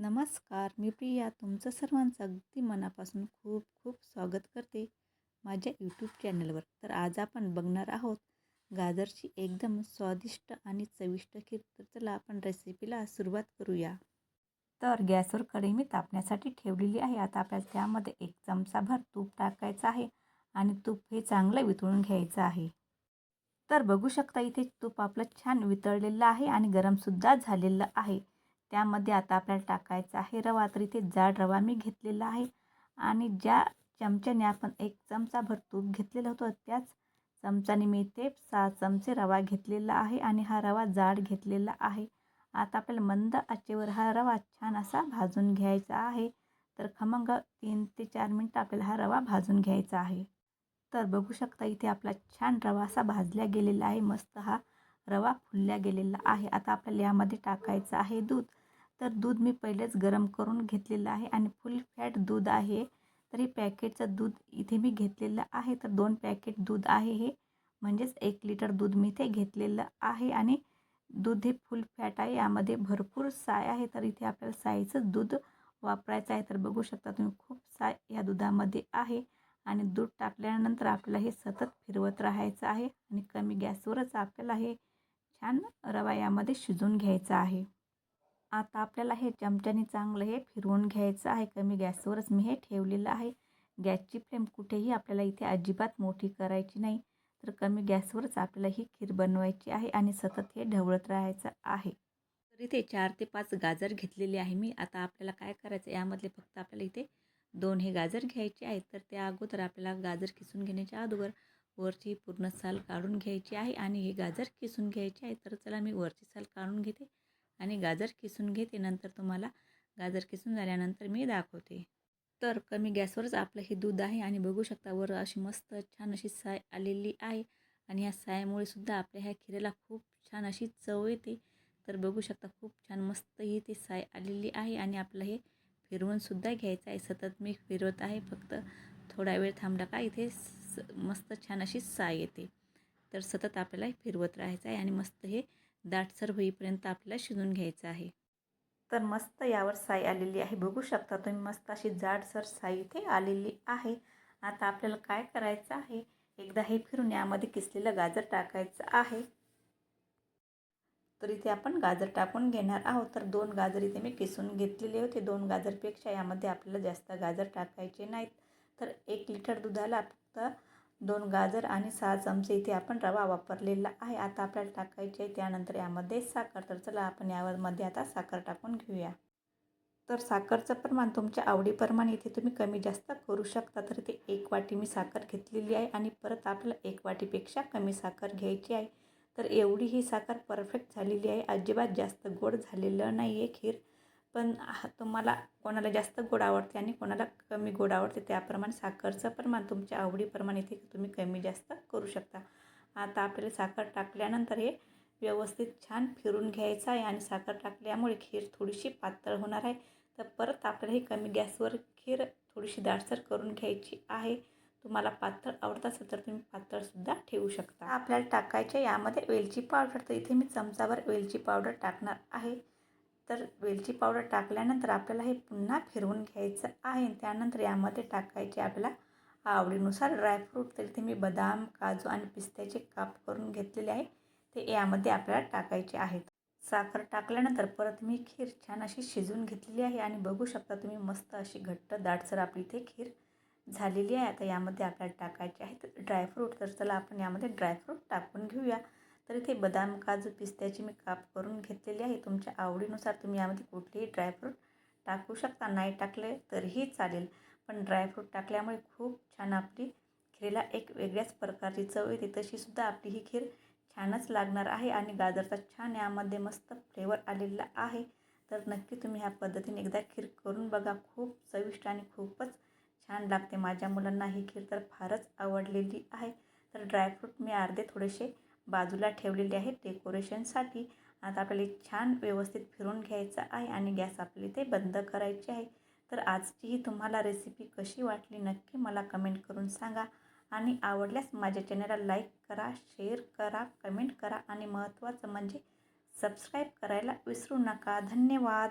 नमस्कार मी प्रिया. तुमचं सर्वांचं अगदी मनापासून खूप खूप स्वागत करते माझ्या यूट्यूब चॅनलवर तर आज आपण बघणार आहोत गाजरची एकदम स्वादिष्ट आणि चविष्ट खीर. तर चला आपण रेसिपीला सुरुवात करूया. तर गॅसवर कढई मी तापण्यासाठी ठेवलेली आहे. आता आपल्याला त्यामध्ये एक चमचाभर तूप टाकायचं आहे आणि तूप हे चांगलं वितळून घ्यायचं आहे. तर बघू शकता इथे तूप आपलं छान वितळलेलं आहे आणि गरमसुद्धा झालेलं आहे. त्यामध्ये आता आपल्याला टाकायचा आहे रवा. तर इथे जाड रवा मी घेतलेला आहे. आणि ज्या चमच्याने आपण एक चमचाभर तूप घेतलेलं होतं त्याच चमचाने मी ते सहा चमचे रवा घेतलेला आहे आणि हा रवा जाड घेतलेला आहे. आता आपल्याला मंद आचेवर हा रवा छान असा भाजून घ्यायचा आहे. तर खमंग तीन ते चार मिनटं आपल्याला हा रवा भाजून घ्यायचा आहे. तर बघू शकता इथे आपला छान रवा असा भाजल्या गेलेला आहे. मस्त हा रवा फुलल्या गेलेला आहे. आता आपल्याला यामध्ये टाकायचं आहे दूध. तर दूध मी पहिलेच गरम करून घेतलेलं आहे आणि फुल फॅट दूध आहे. तर हे पॅकेटचं दूध इथे मी घेतलेलं आहे. तर दोन पॅकेट दूध आहे हे. म्हणजेच एक लिटर दूध मी इथे घेतलेलं आहे आणि दूध हे फुल फॅट आहे. यामध्ये भरपूर साय आहे. तर इथे आपल्याला सायचं दूध वापरायचं आहे. तर बघू शकता तुम्ही खूप साय या दुधामध्ये आहे. आणि दूध टाकल्यानंतर आपल्याला हे सतत फिरवत राहायचं आहे आणि कमी गॅसवरच आपल्याला हे छान रवा यामध्ये शिजून घ्यायचं आहे. आता आपल्याला हे चमच्याने चांगलं हे फिरवून घ्यायचं आहे. कमी गॅसवरच मी हे ठेवलेलं आहे. गॅसची फ्लेम कुठेही आपल्याला इथे अजिबात मोठी करायची नाही. तर कमी गॅसवरच आपल्याला ही खीर बनवायची आहे आणि सतत हे ढवळत राहायचं आहे. तर इथे चार ते पाच गाजर घेतलेले आहे मी. आता आपल्याला काय करायचं? यामधले फक्त आपल्याला इथे दोन हे गाजर घ्यायचे आहेत. तर त्या अगोदर आपल्याला गाजर किसून घेण्याच्या अगोदर वरची पूर्ण साल काढून घ्यायची आहे आणि हे गाजर किसून घ्यायचे आहे. तर चला मी वरची साल काढून घेते. आणि गाजर किसून घेते नंतर तुम्हाला. गाजर किसून झाल्यानंतर मी दाखवते. तर कमी गॅसवरच आपलं हे दूध आहे आणि बघू शकता वर अशी मस्त छान अशी साय आलेली आहे. आणि ह्या सायामुळे सुद्धा आपल्या ह्या खिरेला खूप छान अशी चव येते. तर बघू शकता खूप छान मस्त ही ती साय आलेली आहे आणि आपलं हे फिरवूनसुद्धा घ्यायचं आहे. सतत मी फिरवत आहे फक्त थोडा वेळ थांबला का इथे मस्त छान अशी साय येते. तर सतत आपल्याला फिरवत राहायचं आहे आणि मस्त हे दाटसर होईपर्यंत आपल्याला शिजून घ्यायचं आहे. तर मस्त यावर साई आलेली आहे. बघू शकता तुम्ही मस्त अशी जाडसर साई इथे आलेली आहे. आता आपल्याला काय करायचं आहे? एकदा हे फिरून यामध्ये किसलेलं गाजर टाकायचं आहे. तर इथे आपण गाजर टाकून घेणार आहोत. तर दोन गाजर इथे मी किसून घेतलेले होते. दोन गाजरपेक्षा यामध्ये आपल्याला जास्त गाजर टाकायचे नाहीत. तर एक लिटर दुधाला फक्त दोन गाजर आणि सहा चमचे इथे आपण रवा वापरलेला आहे. आता आपल्याला टाकायचे आहे. त्यानंतर यामध्ये साखर. तर चला आपण यावरमध्ये आता साखर टाकून घेऊया. तर साखरचं प्रमाण तुमच्या आवडीप्रमाणे इथे तुम्ही कमी जास्त करू शकता. तर इथे एक वाटी मी साखर घेतलेली आहे आणि परत आपल्याला एक वाटीपेक्षा कमी साखर घ्यायची आहे. तर एवढी ही साखर परफेक्ट झालेली आहे. अजिबात जास्त गोड झालेलं नाही आहे खीर. पण तुम्हाला कोणाला जास्त गोड आवडते आणि कोणाला कमी गोड आवडते त्याप्रमाणे साखरचं प्रमाण तुमच्या आवडीप्रमाणे इथे तुम्ही कमी जास्त करू शकता. आता आपल्याला साखर टाकल्यानंतर हे व्यवस्थित छान फिरून घ्यायचं आहे आणि साखर टाकल्यामुळे खीर थोडीशी पातळ होणार आहे. तर परत आपल्याला हे कमी गॅसवर खीर थोडीशी दाटसर करून घ्यायची आहे. तुम्हाला पातळ आवडत असेल तर तुम्ही पातळसुद्धा ठेवू शकता. आपल्याला टाकायच्या यामध्ये वेलची पावडर. तर इथे मी चमचावर वेलची पावडर टाकणार आहे. तर वेलची पावडर टाकल्यानंतर आपल्याला हे पुन्हा फिरवून घ्यायचं आहे. त्यानंतर यामध्ये टाकायचे आपल्याला आवडीनुसार ड्रायफ्रूट तर इथे मी बदाम काजू आणि पिस्त्याचे काप करून घेतलेले आहे. ते यामध्ये आपल्याला टाकायचे आहेत. साखर टाकल्यानंतर परत मी खीर छान अशी शिजवून घेतलेली आहे. आणि बघू शकता तुम्ही मस्त अशी घट्ट दाटसर आपली इथे खीर झालेली आहे. आता यामध्ये आपल्याला टाकायची आहे तर ड्रायफ्रूट तर चला आपण यामध्ये ड्रायफ्रूट टाकून घेऊया. तर इथे बदाम काजू पिस्त्याची मी काप करून घेतलेली आहे. तुमच्या आवडीनुसार तुम्ही यामध्ये कुठलेही ड्रायफ्रूट टाकू शकता. नाही टाकले तरीही चालेल. पण ड्रायफ्रूट टाकल्यामुळे खूप छान आपली खिरीला एक वेगळ्याच प्रकारची चव येते. तशीसुद्धा आपली ही खीर छानच लागणार आहे आणि गाजरचा छान यामध्ये मस्त फ्लेवर आलेला आहे. तर नक्की तुम्ही ह्या पद्धतीने एकदा खीर करून बघा. खूप चविष्ट आणि खूपच छान लागते. माझ्या मुलांना ही खीर तर फारच आवडलेली आहे. तर ड्रायफ्रूट मी अर्धे थोडेसे बाजूला ठेवलेले आहेत डेकोरेशनसाठी. आता आपल्याला छान व्यवस्थित फिरून घ्यायचं आहे आणि गॅस आपली ते बंद करायचे आहे. तर आजची ही तुम्हाला रेसिपी कशी वाटली नक्की मला कमेंट करून सांगा. आणि आवडल्यास माझ्या चॅनलला लाईक करा शेअर करा कमेंट करा. आणि महत्त्वाचं म्हणजे सबस्क्राईब करायला विसरू नका. धन्यवाद.